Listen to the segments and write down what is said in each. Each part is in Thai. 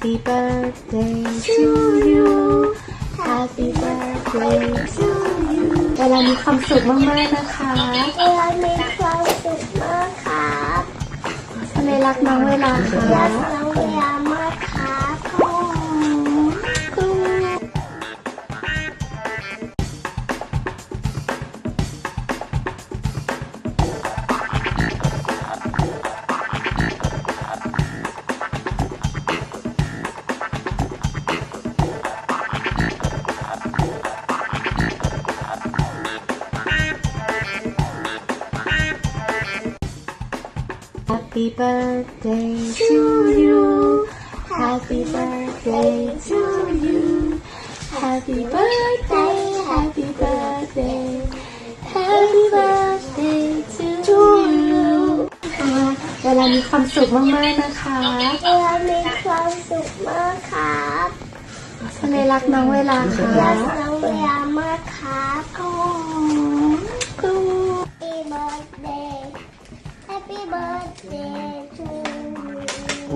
Happy birthday to you Happy birthday to you เวลามีความสุขมากๆนะคะ เวลามีความสุขมากครับทำไมรักน้องเวลาคะ รักน้องเวลา Happy birthday to you Happy birthday to you Happy birthday Happy birthday Happy birthday to you เวลามีความสุขมากๆนะคะเวลามีความสุขมากครับทำไมรักน้องเวลาคะรักน้องเวลามากครับ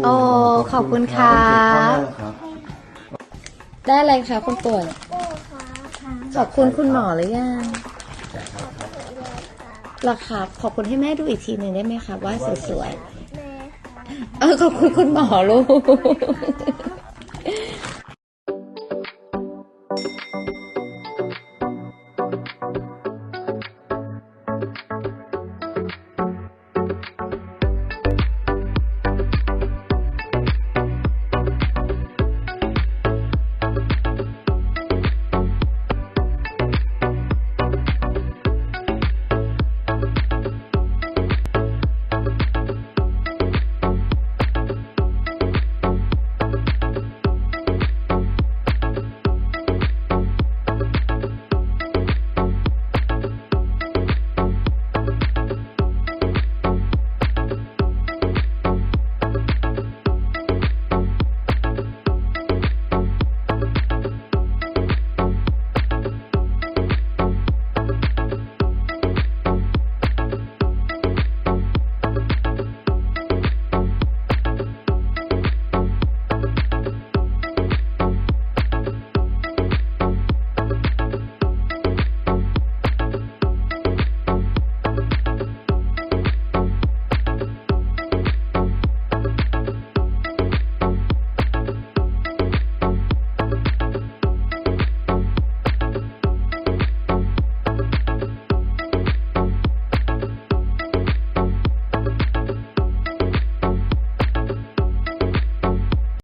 โอ้ขอบคุณครับ ได้อะไรคะคุณป่วยโอ้ครับขอบคุณคุณหมอหรือยังหรอครับขอบคุณให้แม่ดูอีกทีหนึ่งได้ไหมคะว่าสวยแม่ครับๆเออขอบคุณคุณหมอลูก